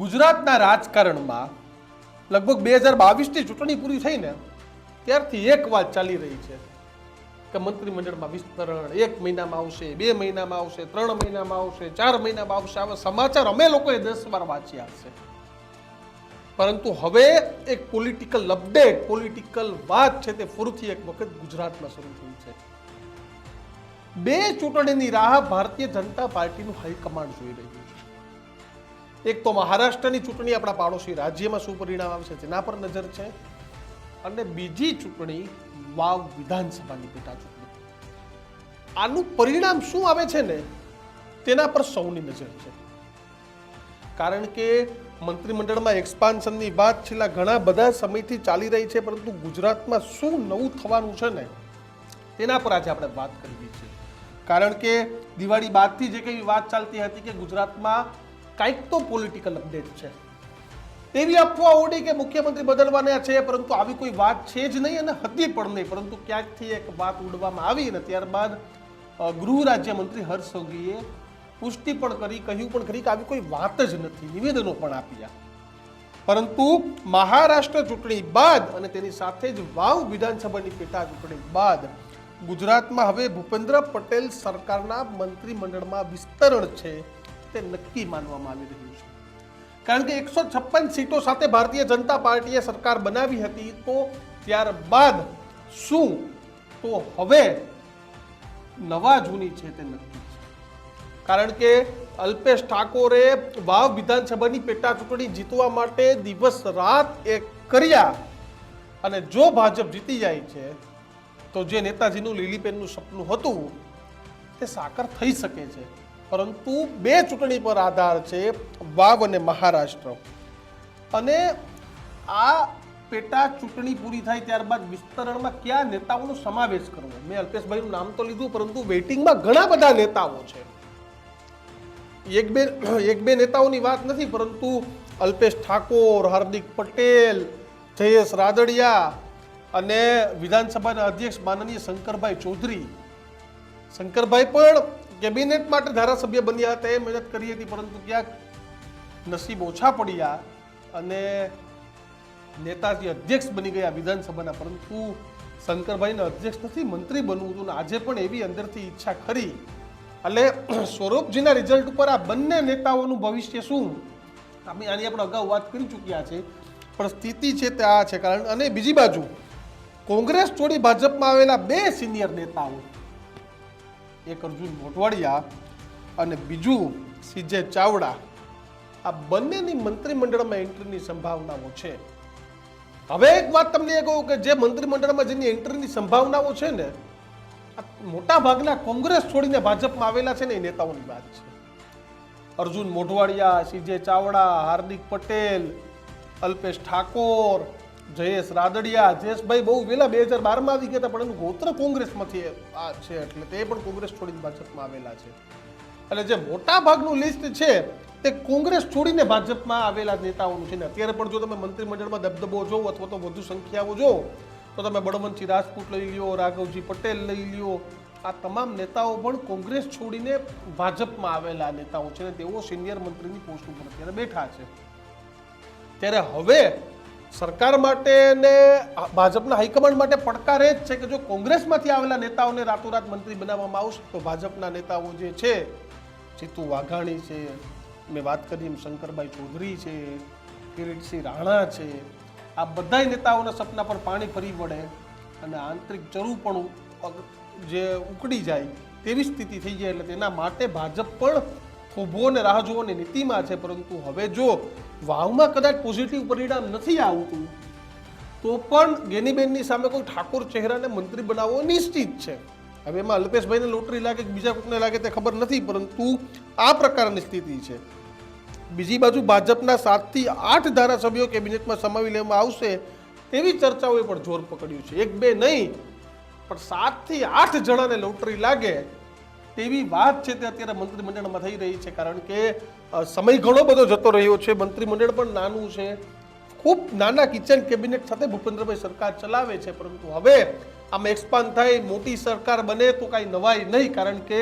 ગુજરાતના રાજકારણમાં લગભગ બે હજાર બાવીસની ચૂંટણી પૂરી થઈ ને ત્યારથી એક વાત ચાલી રહી છે કે મંત્રીમંડળમાં વિસ્તરણ એક મહિનામાં આવશે, બે મહિનામાં આવશે, ત્રણ મહિનામાં આવશે, ચાર મહિનામાં આવશે, આવા સમાચાર અમે લોકોએ દસ વાર વાંચ્યા હશે પરંતુ હવે એક પોલિટિકલ અપડેટ પોલિટિકલ વાત છે તે ફરીથી એક વખત ગુજરાતમાં શરૂ થઈ છે. બે ચૂંટણીની રાહ ભારતીય જનતા પાર્ટીનું હાઈકમાન્ડ જોઈ રહ્યું છે. એક તો મહારાષ્ટ્રની ચૂંટણી આપણા પાડોશી રાજ્યમાં શું પરિણામ આવશે તેના પર નજર છે? અને બીજી ચૂંટણી વાવ વિધાનસભાની પેટા ચૂંટણી આનું પરિણામ શું આવે છે ને? તેના પર સૌની નજર છે. કારણ કે મંત્રીમંડળમાં એક્સપાન્શનની વાત છેલ્લા ઘણા બધા સમયથી ચાલી રહી છે, પરંતુ ગુજરાતમાં શું નવું થવાનું છે ને? તેના પર આજે આપણે વાત કરવી છે. કારણ કે દિવાળી બાદથી જે કંઈ વાત ચાલતી હતી કે ગુજરાતમાં કાંઈક તો પોલિટિકલ અપડેટ છે. તેવી અફવા ઉડી કે મુખ્યમંત્રી બદલવાના છે, પરંતુ આવી કોઈ વાત છે જ નહીં અને હતી પણ નહીં. પરંતુ ક્યાંકથી એક વાત ઉડવામાં આવી અને ત્યારબાદ ગૃહ રાજ્યમંત્રી હર્ષ સંઘવીએ પુષ્ટિ પણ કરી, કહ્યું પણ ખરી કે આવી કોઈ વાત જ નથી. નિવેદનો પણ આપ્યા. પરંતુ મહારાષ્ટ્ર ચૂંટણી બાદ અને તેની સાથે જ વાવ વિધાનસભાની પેટા ચૂંટણી બાદ ગુજરાતમાં હવે ભૂપેન્દ્ર પટેલ સરકારના મંત્રીમંડળમાં વિસ્તરણ છે. તે નક્કી માનવામાં આવી રહ્યું છે. કારણ કે એકસો છપ્પન સીટો સાથે ભારતીય જનતા પાર્ટીએ સરકાર બનાવી હતી તો ત્યારબાદ શું? તો હવે નવા જૂની છે તે નક્કી છે. કારણ કે અલ્પેશ ઠાકોરે વાવ વિધાનસભાની પેટા ચૂંટણી જીતવા માટે દિવસ રાત એક કર્યા અને જો ભાજપ જીતી જાય છે, તો જે નેતાજીનું લીલીપેનનું સપનું હતું, તે સાકર થઈ શકે છે. પરંતુ બે ચૂંટણી પર આધાર છે વાવ અને મહારાષ્ટ્ર. અને આ પેટા ચૂંટણી પૂરી થાય ત્યારબાદ વિસ્તરણમાં કયા નેતાઓનો સમાવેશ કરવો? મેં અલ્પેશભાઈનું નામ તો લીધું, પરંતુ વેઇટિંગમાં ઘણા બધા નેતાઓ છે. એક બે એક બે નેતાઓની વાત નથી, પરંતુ અલ્પેશ ઠાકોર, હાર્દિક પટેલ, જયેશ રાદડિયા અને વિધાનસભાના અધ્યક્ષ માનનીય શંકરભાઈ ચૌધરી. શંકરભાઈ પણ કેબિનેટ માટે ધારાસભ્ય બન્યા હતા, એ મહેનત કરી હતી, પરંતુ ક્યાંક નસીબ ઓછા પડ્યા અને નેતાજી અધ્યક્ષ બની ગયા વિધાનસભાના, પરંતુ શંકરભાઈને અધ્યક્ષ નથી, મંત્રી બનવું હતું આજે પણ એવી અંદરથી ઈચ્છા ખરી. એટલે સ્વરૂપજીના રિઝલ્ટ ઉપર આ બંને નેતાઓનું ભવિષ્ય શું? આપણે આની આપણે અગાઉ વાત કરી ચૂક્યા છે, પણ સ્થિતિ છે તે આ છે. કારણ અને બીજી બાજુ, કોંગ્રેસ છોડી ભાજપમાં આવેલા બે સિનિયર નેતાઓ એક અર્જુન મોઢવાડિયા અને બીજું સીજે ચાવડા. આ બંનેની મંત્રીમંડળમાં એન્ટ્રીની સંભાવનાઓ છે. હવે એક વાત તમને એ કહું કે જે મંત્રીમંડળમાં જેની એન્ટ્રીની સંભાવનાઓ છે ને, આ મોટા ભાગના કોંગ્રેસ છોડીને ભાજપમાં આવેલા છે ને એ નેતાઓની વાત છે. અર્જુન મોઢવાડિયા, સીજે ચાવડા, હાર્દિક પટેલ, અલ્પેશ ઠાકોર જયેશ રાદડિયા, જયેશભાઈ બહુ વહેલા બે હજાર બારમાં આવી ગયા હતા, પણ એનું ગોત્ર કોંગ્રેસમાંથી આ છે એટલે તે પણ કોંગ્રેસ છોડીને ભાજપમાં આવેલા છે. એટલે જે મોટા ભાગનું લિસ્ટ છે, તે કોંગ્રેસ છોડીને ભાજપમાં આવેલા નેતાઓનું છે. ને અત્યારે પણ જો તમે મંત્રીમંડળમાં દબદબો જોવો અથવા તો વધુ સંખ્યાઓ જો, તો તમે બળવંતસિંહ રાજપૂત લઈ લ્યો, રાઘવજી પટેલ લઈ લ્યો, આ તમામ નેતાઓ પણ કોંગ્રેસ છોડીને ભાજપમાં આવેલા નેતાઓ છે ને તેઓ સિનિયર મંત્રીની પોસ્ટ ઉપર અત્યારે બેઠા છે. ત્યારે હવે સરકાર માટે ને ભાજપના હાઈકમાન્ડ માટે પડકાર એ જ છે કે જો કોંગ્રેસમાંથી આવેલા નેતાઓને રાતોરાત મંત્રી બનાવવામાં આવશે, તો ભાજપના નેતાઓ જે છે, જીતુ વાઘાણી છે, મેં વાત કરી એમ શંકરભાઈ ચૌધરી છે, કિરીટસિંહ રાણા છે, આ બધાય નેતાઓના સપના પર પાણી ફરી વળે અને આંતરિક ચરુ પણ જે ઉકળી જાય તેવી સ્થિતિ થઈ જાય એટલે તેના માટે ભાજપ પણ થોભો અને રાહ જોવાની નીતિમાં છે, પરંતુ હવે જો વાવમાં કદાચ પોઝિટિવ પરિણામ નથી આવતું, તો પણ ગેનીબેનની સામે કોઈ ઠાકોર ચહેરાને મંત્રી બનાવવો નિશ્ચિત છે. હવે એમાં અલ્પેશભાઈને લોટરી લાગે કે બીજા કોઈને લાગે તે ખબર નથી, પરંતુ આ પ્રકારની સ્થિતિ છે. બીજી બાજુ ભાજપના સાતથી આઠ ધારાસભ્યો કેબિનેટમાં સમાવી લેવામાં આવશે તેવી ચર્ચાઓએ પણ જોર પકડ્યું છે. એક બે નહીં, પણ સાતથી આઠ જણાને લોટરી લાગે તેવી વાત છે તે અત્યારે મંત્રીમંડળમાં થઈ રહી છે, કારણ કે સમય ઘણો બધો જતો રહ્યો છે. મંત્રીમંડળ પણ નાનું છે. ખૂબ નાના કિચન કેબિનેટ સાથે ભૂપેન્દ્રભાઈ સરકાર ચલાવે છે, પરંતુ હવે આમાં એક્સપાન્ડ થાય, મોટી સરકાર બને તો કાંઈ નવાઈ નહીં, કારણ કે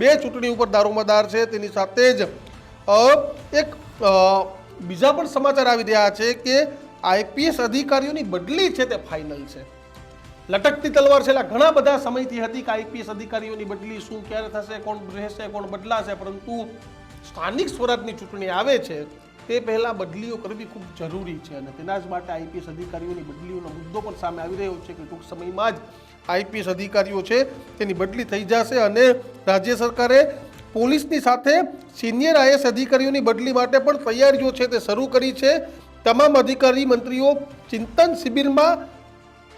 બે ચૂંટણી ઉપર દારોમદાર છે. તેની સાથે જ એક બીજા પણ સમાચાર આવી રહ્યા છે કે આઈપીએસ અધિકારીઓની બદલી છે તે ફાઇનલ છે. લટકતી તલવાર છેલ્લા ઘણા બધા સમયથી હતી કે આઈપીએસ અધિકારીઓની બદલી શું, ક્યારે થશે, કોણ રહેશે, કોણ બદલાશે, પરંતુ સ્થાનિક સ્વરાજની ચૂંટણી આવે છે, તે પહેલાં બદલીઓ કરવી ખૂબ જરૂરી છે અને તેના જ માટે આઈપીએસ અધિકારીઓની બદલીઓનો મુદ્દો પણ સામે આવી રહ્યો છે કે ટૂંક સમયમાં જ આઈપીએસ અધિકારીઓ છે તેની બદલી થઈ જશે અને રાજ્ય સરકારે પોલીસની સાથે સિનિયર આઈએસ અધિકારીઓની બદલી માટે પણ તૈયારીઓ છે તે શરૂ કરી છે. તમામ અધિકારી મંત્રીઓ ચિંતન શિબિરમાં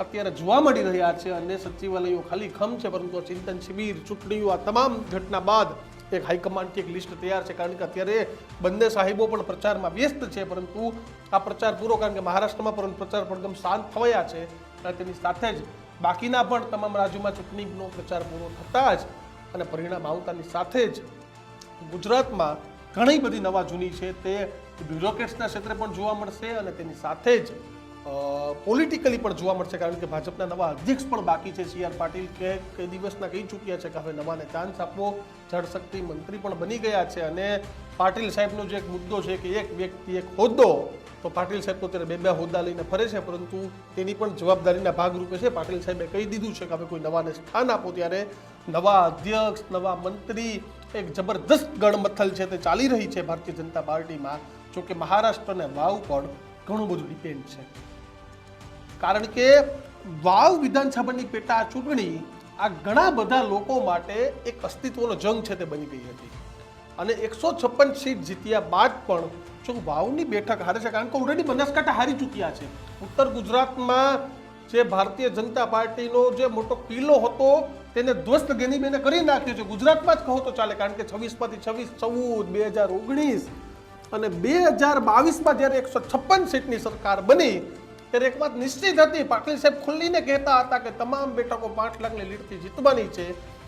અત્યારે જોવા મળી રહ્યા છે અને સચિવાલયો ખાલી ખમ છે, પરંતુ ચિંતન શિબિર, ચૂંટણીઓ, આ તમામ ઘટના બાદ એક હાઈકમાન્ડથી એક લિસ્ટ તૈયાર છે, કારણ કે અત્યારે બંને સાહેબો પણ પ્રચારમાં વ્યસ્ત છે, પરંતુ આ પ્રચાર પૂરો કારણ કે મહારાષ્ટ્રમાં પણ પ્રચાર પણ એકદમ શાંત થવાયા છે, અને તેની સાથે જ બાકીના પણ તમામ રાજ્યોમાં ચૂંટણીનો પ્રચાર પૂરો થતાં જ અને પરિણામ આવતાની સાથે જ ગુજરાતમાં ઘણી બધી નવા જૂની છે, તે બ્યુરોક્રેટ્સના ક્ષેત્રે પણ જોવા મળશે અને તેની સાથે જ પોલિટિકલી પણ જોવા મળશે, કારણ કે ભાજપના નવા અધ્યક્ષ પણ બાકી છે. સી આર પાટીલ કે કઈ દિવસના કહી ચૂક્યા છે કે હવે નવાને ચાન્સ આપવો, જળશક્તિ મંત્રી પણ બની ગયા છે. અને પાટીલ સાહેબનો જે એક મુદ્દો છે કે એક વ્યક્તિ, એક હોદ્દો, તો પાટીલ સાહેબ તો અત્યારે બે બે હોદ્દા લઈને ફરે છે, પરંતુ તેની પણ જવાબદારીના ભાગરૂપે છે. પાટીલ સાહેબે કહી દીધું છે કે હવે કોઈ નવાને સ્થાન આપો, ત્યારે નવા અધ્યક્ષ, નવા મંત્રી એક જબરદસ્ત ગણમથલ છે તે ચાલી રહી છે ભારતીય જનતા પાર્ટીમાં. જોકે મહારાષ્ટ્રને વાવ પર ઘણું બધું ડિપેન્ડ છે. કારણ કે વાવ વિધાનસભાની પેટા ચૂંટણી આ ઘણા બધા લોકો માટે એક અસ્તિત્વનો જંગ છે તે બની ગઈ હતી. અને એકસો છપ્પન સીટ જીત્યા બાદ પણ જો વાવની બેઠક હારે છે, કારણ કે ઓલરેડી બનાસકાંઠા હારી ચૂક્યા છે. ઉત્તર ગુજરાતમાં જે ભારતીય જનતા પાર્ટીનો જે મોટો કિલ્લો હતો, તેને ધ્વસ્ત ગેનીબેને કરી નાખ્યો છે. ગુજરાતમાં જ કહો તો ચાલે, કારણ કે છવ્વીસમાંથી છવ્વીસ, ચૌદ, બે હજાર ઓગણીસ અને બે હજાર બાવીસમાં જ્યારે એકસો છપ્પન સીટની સરકાર બની ત્યારે એક વાત નિશ્ચિત હતી. પાટીલ સાહેબ ખુલ્લીને કહેતા હતા કે તમામ બેઠકો પાંચ લાખની લીડથી જીતવાની છે.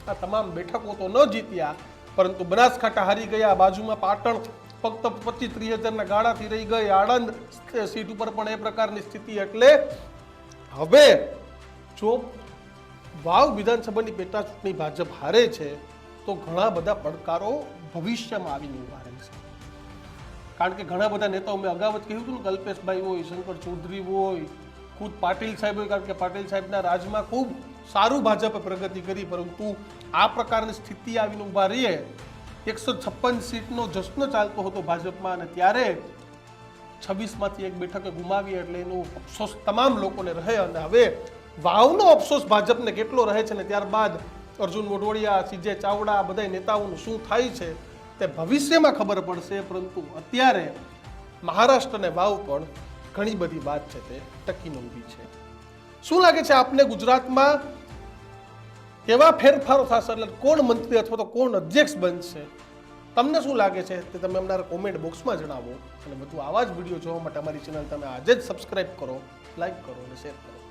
આ તમામ બેઠકો તો ન જીત્યા, પરંતુ બનાસકાંઠા હારી ગયા. બાજુમાં પાટણ ફક્ત પચીસ ત્રીસ હજારના ગાળાથી રહી ગઈ. આણંદ સીટ ઉપર પણ એ પ્રકારની સ્થિતિ એટલે હવે જો વાવ વિધાનસભાની પેટા ચૂંટણી ભાજપ હારે છે, તો ઘણા બધા પડકારો ભવિષ્યમાં આવીને ઊભા કારણ કે ઘણા બધા નેતાઓ મેં અગાઉ જ કહ્યું હતું ને, કલ્પેશભાઈ હોય, શંકર ચૌધરી હોય, ખુદ પાટીલ સાહેબ હોય, કારણ કે પાટીલ સાહેબના રાજમાં ખૂબ સારું ભાજપે પ્રગતિ કરી, પરંતુ આ પ્રકારની સ્થિતિ આવીને ઊભા રહીએ, એકસો છપ્પન સીટનો જશ્ન ચાલતો હતો ભાજપમાં અને ત્યારે છવ્વીસમાંથી એક બેઠકે ગુમાવી એટલે એનો અફસોસ તમામ લોકોને રહે અને હવે વાવનો અફસોસ ભાજપને કેટલો રહે છે ને, ત્યારબાદ અર્જુન મોઢવાડિયા સીજે ચાવડા બધા નેતાઓનું શું થાય છે તે ભવિષ્યમાં ખબર પડશે, પરંતુ અત્યારે મહારાષ્ટ્ર અને વાવ પણ ઘણી બધી વાત છે તે ટકીને ઊભી છે. શું લાગે છે આપને ગુજરાતમાં કેવા ફેરફારો થશે? એટલે કોણ મંત્રી અથવા તો કોણ અધ્યક્ષ બનશે? તમને શું લાગે છે તે તમે અમારા કોમેન્ટ બોક્સમાં જણાવો અને બધું આવા જ વીડિયો જોવા માટે અમારી ચેનલ તમે આજે જ સબસ્ક્રાઇબ કરો લાઈક કરો અને શેર કરો.